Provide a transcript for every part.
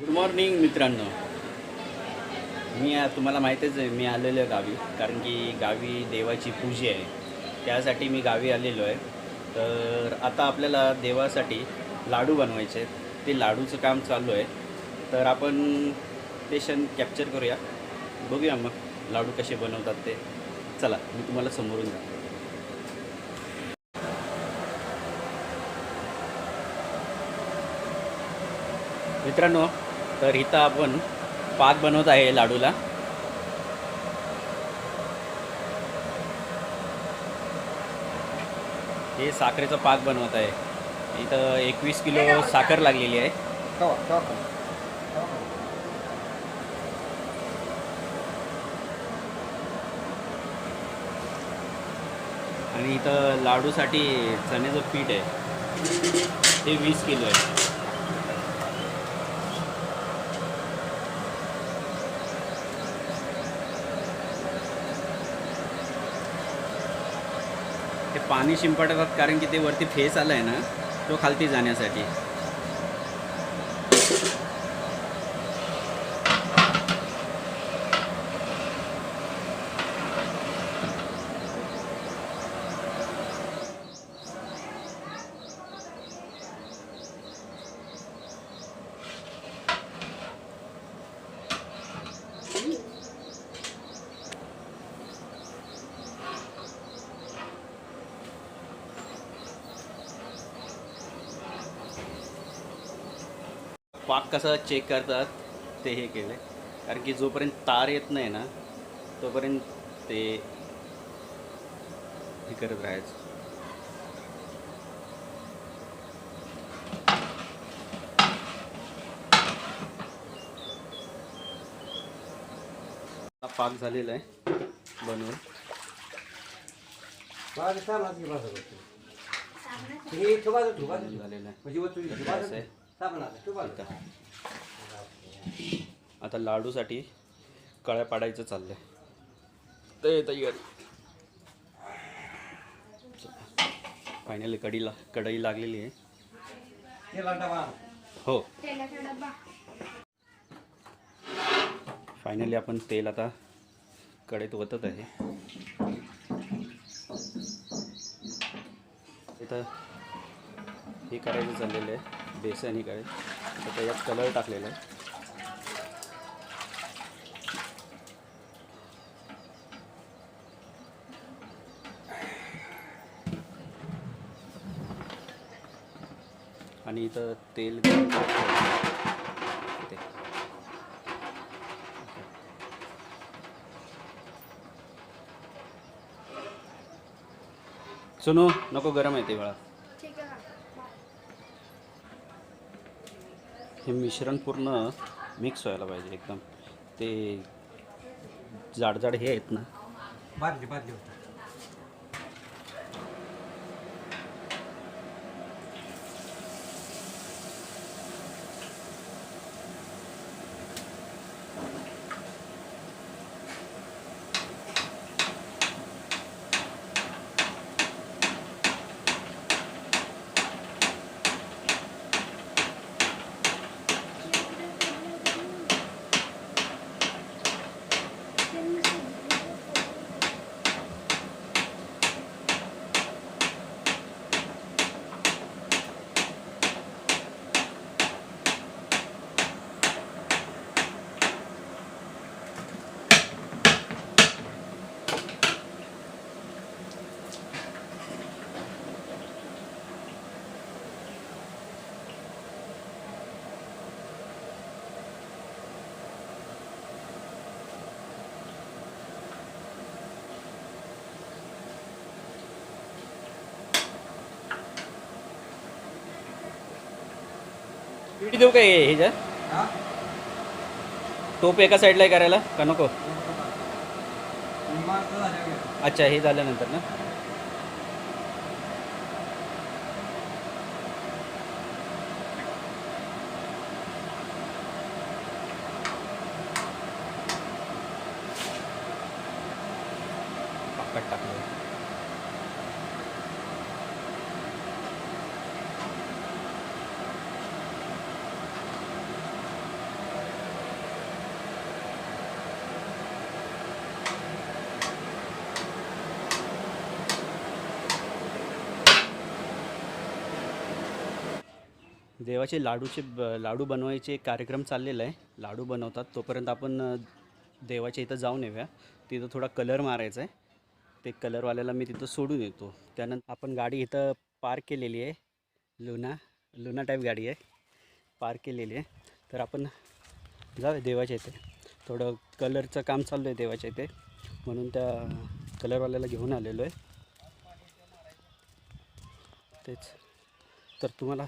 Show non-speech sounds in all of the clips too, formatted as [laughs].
Good morning मित्रांनो. मी तुम्हाला माहीतच आहे मी आलेलो आहे गावी. कारण की गावी देवाची पूजा आहे. त्यासाठी मी गावी आलेलो आहे. तर आता आपल्याला देवासाठी लाडू बनवायचे आहेत. ते लाडूचं काम चालू आहे. तर आपण ते क्षण कॅप्चर करूया. बघूया मग लाडू कसे बनवतात ते. चला मी तुम्हाला समोरून जातो. मित्रांनो तर इथं आपण पाक बनवत आहे लाडूला. हे साखरेचा पाक बनवत आहे. इथं एकवीस किलो साखर लागलेली आहे. आणि इथं लाडूसाठी चण्याचं पीठ आहे. ते वीस किलो आहे. पाणी शिंपडतात कारण की ते वरती फेस आला आहे ना तो खालती जाण्यासाठी. पाक कसा चेक करतात ते हे केलं कारण की जोपर्यंत तार येत नाही ना तोपर्यंत ते हे करत राहायचं. हा पाक झालेला आहे बनवून. झालेला आहे. इथं. आता लाडूसाठी कळ्या पाडायचं चाललंय. ते तयारी. फायनली कढीला कढई लागलेली आहे. हो फायनली आपण तेल आता कढईत ओतत आहे. इथं हे करायचं चाललेलं आहे. बेसन हे करायचं. तर त्याच्यात कलर टाकलेला आहे. आणि इथं तेल गरम सोनू नको गरम आहे ते वेळा हे मिश्रण पूर्ण मिक्स व्हायला पाहिजे एकदम. ते जाड जाड हे आहेत ना. बादली बादली होतं पीठ देऊ काय ह्याच्या हा? टोप एका साईडला करायला? का नको? अच्छा हे झाल्यानंतर ना? देवाचे लाडूचे ब- लाडू बनवायचे कार्यक्रम चाललेला आहे. लाडू बनवतात. तोपर्यंत आपण देवाच्या इथं जाऊन येऊया. तिथं थोडा कलर मारायचा आहे. ते कलरवाल्याला मी तिथं सोडून येतो. त्यानंतर आपण गाडी इथं पार्क केलेली आहे. लुना लुना टाईप गाडी आहे. पार्क केलेली आहे. तर आपण जाऊया देवाच्या इथे. थोडं कलरचं काम चाललं आहे देवाच्या इथे. म्हणून त्या कलरवाल्याला घेऊन आलेलो आहे. तेच. तर तुम्हाला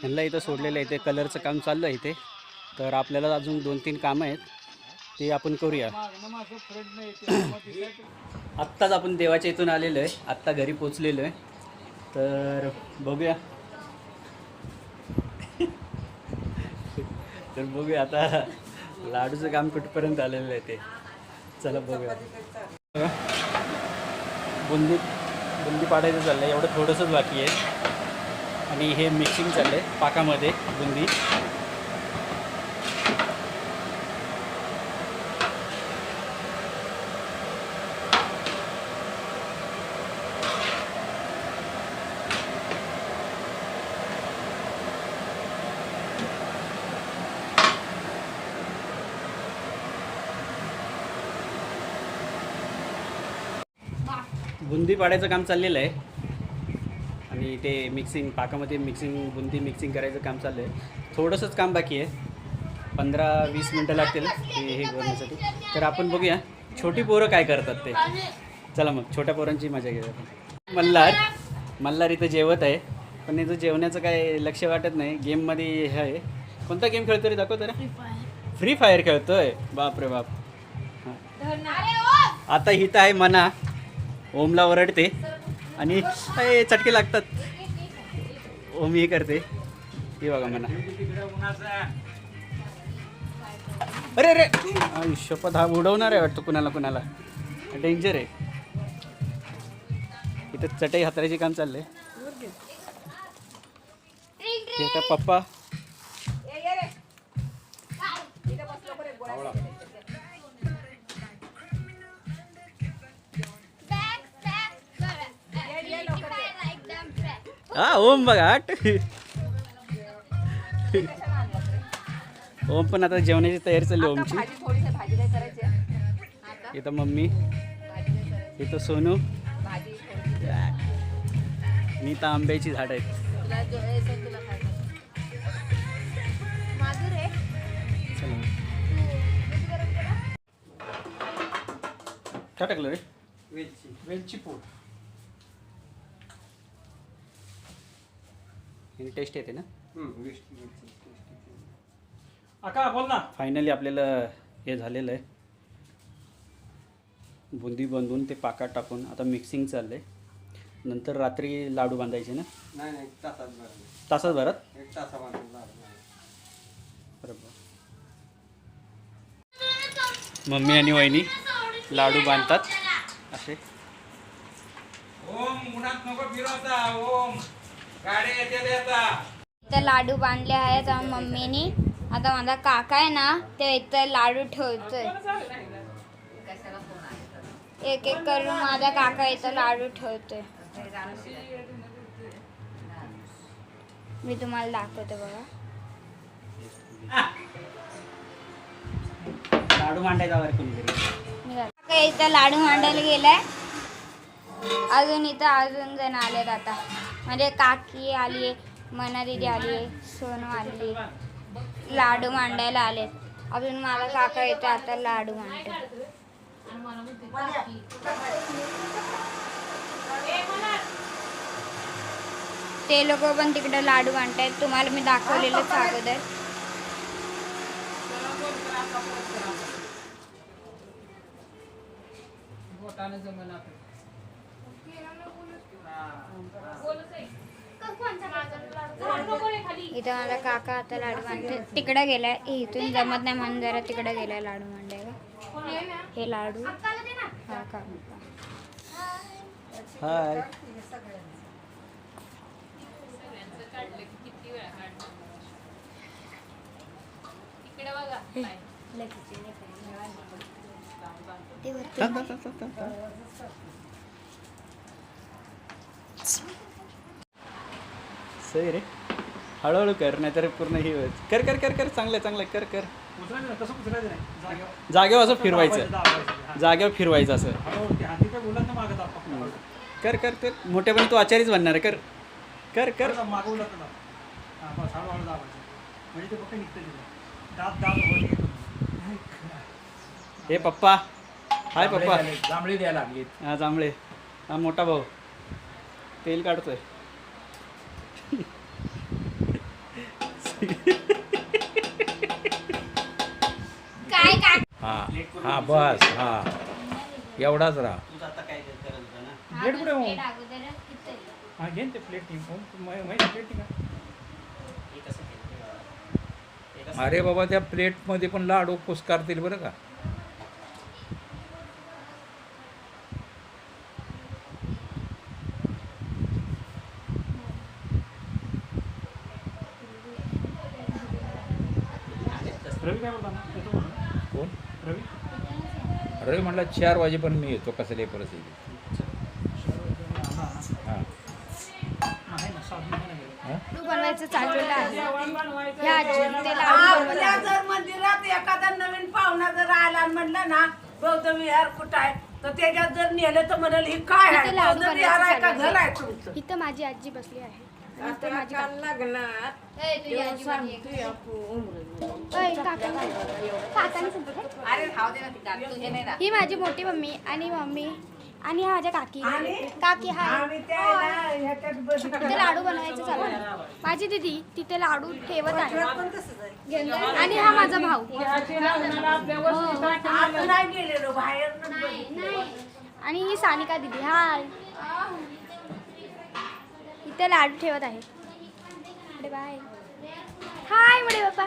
ह्यांना इथं सोडलेलं आहे इथे कलरचं काम चाललं आहे इथे. तर आपल्याला अजून दोन तीन कामं आहेत ते आपण करूया. [clears throat] आत्ताच आपण देवाच्या इथून आलेलो आहे आत्ता घरी पोचलेलो आहे. तर बघूया. [laughs] तर बघूया आता लाडूचं काम कुठपर्यंत आलेलं आहे ते. चला बघूया. बुंदी बुंदी पाडायचं चाललं आहे एवढं थोडंसंच बाकी आहे. आणि हे मिक्सिंग चाललं आहे पाकामध्ये बुंदी. बुंदी पाडायचं काम चाललेलं आहे. आणि ते मिक्सिंग पाकामध्ये मिक्सिंग बुंदी मिक्सिंग करायचं काम चाललं आहे थोडंसंच काम बाकी आहे. पंधरा वीस मिनटं लागतील ते हे करण्यासाठी. तर आपण बघूया छोटी पोरं काय करतात ते. चला मग छोट्या पोरांची मजा घेऊया आपण. मल्हार मल्हार इथं जेवत आहे. पण इथं जेवण्याचं काय लक्ष वाटत नाही. गेममध्ये हे आहे. कोणता गेम खेळतो रे? दाखव तर फ्री फायर खेळतोय. बाप रे बाप. हां. आता हिथं आहे मना. ओमला ओरडते. आणि ए, चटके लागतात. ओम हे करते. हे बघा म्हणा. अरे अरे. शपथ हा उडवणार आहे वाटतं कुणाला कुणाला. डेंजर आहे. इथं चटई हाताळायचे काम चाललंय. हे पप्पा. हा ओम बघा. हट. ओम पण आता जेवणाची तयारी चालली ओमची. भाजी थोडीशी भाजी काय करायची आता इथं मम्मी. इथं सोनू. आणि इथं आंब्याची झाड आहेत. तुला जो आहे सर तुला खायचं माधुर आहे चला. काय टाकलं रे? वेलची. वेलची पूड हिने टेस्ट येते ना? आका बोल ना. फायनली आपल्याला हे झालेलं आहे. बुंदी बांधून ते पाकात टाकून आता मिक्सिंग चाललं आहे नंतर रात्री लाडू बांधायचे ना? नाही नाही एक तासात एक झालं. बरोबर. मम्मी आणि वहिनी लाडू बांधतात. असे. ओम उन्हात नको फिरवता ओम. तर लाडू बांधले आहेत मम्मीनी. आता माझा काका आहे ना ते इथं लाडू ठेवतोय. एक एक करून माझा काका इथं लाडू ठेवतोय. मी तुम्हाला दाखवते बघा. लाडू मांडायचा काका इथं लाडू मांडायला गेलाय. अजून इथं अजून जण आलेत आता. म्हणजे काकी आली आहे मना दिदी आली आहे सोनू आली लाडू मांडायला आले अजून मला काका येतो आता लाडू मांडतो. ते लोक पण तिकडे लाडू मांडतायत. तुम्हाला मी दाखवलेलंच अगोदर. इथं मला काका आता लाडू मांडते तिकडे गेलाय. इथून जमत नाही म्हणून जरा तिकडे गेलाय लाडू मांडायला. हे लाडू. हा का? हाय. सही रे. हळूहळू कर नाहीतर पूर्ण हे होईल. कर कर कर कर चांगलं चांगलं कर कर. उचलायचं नाही तसं उचलायचं नाही. जागेवर. जागेवर असं फिरवायचं. दाबायचं, हा. जागेवर फिरवायचं असं. हळूहळू ते हाती काय बोलत ना मागं दाब फक्त. कर कर कर. मोठेपणी तू आचारीच बनणार आहे. कर. कर कर. परत मागं उलट दाब. हा, बस हळूहळू दाबायचं म्हणजे ते फक्त निघतं तिथं. दाब दाब वर येतो. हे पप्पा. हाय पप्पा. जांभळी द्यायला लागली हा जांभळे. हा मोठा भाऊ. तेल काढतोय. काय काय हा हा बस हा. एवढाच राहा. तुझं आता काय करत होता ना? प्लेट कुठे अगोदरच. हा ते प्लेट टीम माहिती प्लेट टीम हे कसं केलं? हे कसं- अरे बाबा त्या प्लेटमध्ये पण लाडू पुस्कारतील बरं का रवी काय बोलता ना येतो म्हणून. कोण रवी? रवी म्हणला चार वाजेपर्यंत मी येतो कसल्या परिस्थिती? हा, हा. हा? बनवायचं चाललेलं आहे आजी ते लाडू आपल्या. जर मंदिरात एखादा नवीन पाहुणा जर आला आणि म्हणलं ना बौद्ध विहार कुठं आहे? तर त्याच्यात जर नेलं तर म्हणाल ही काय आहे? इथे लाडू बौद्ध विहार आहे का? बनवायचं घर आहे तुमचं. इथं माझी आजी बसली आहे. आणि इथं माझी काल लग्नात ही माझी मोठी मम्मी आणि मम्मी आणि हा माझ्या काकी आणि? काकी बसलो. तिथे लाडू बनवायचं चालू आहे माझी दीदी तिथे लाडू ठेवत आहे. आणि हा माझा भाऊ आणि ही सानिका दीदी हाय इथे लाडू ठेवत आहे बाय हाय म्हणे बाप्पा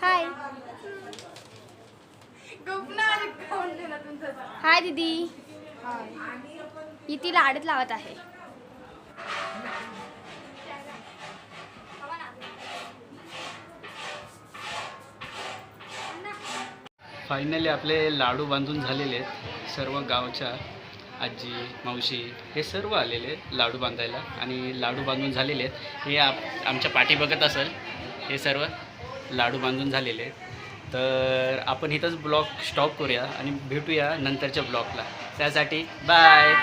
हाय हाय दीदी? ही तिला आडत लावत आहे. फायनली आपले लाडू बांधून झालेले आहेत. सर्व गावच्या आजी मावशी हे सर्व आलेले आहेत लाडू बांधायला. आणि लाडू बांधून झालेले आहेत. हे आप आमच्या पाठी बघत असेल हे सर्व लाडू बांधून झालेले आहेत. तर आपण इथंच ब्लॉग स्टॉप करूया आणि भेटूया नंतरच्या ब्लॉगला. त्यासाठी बाय.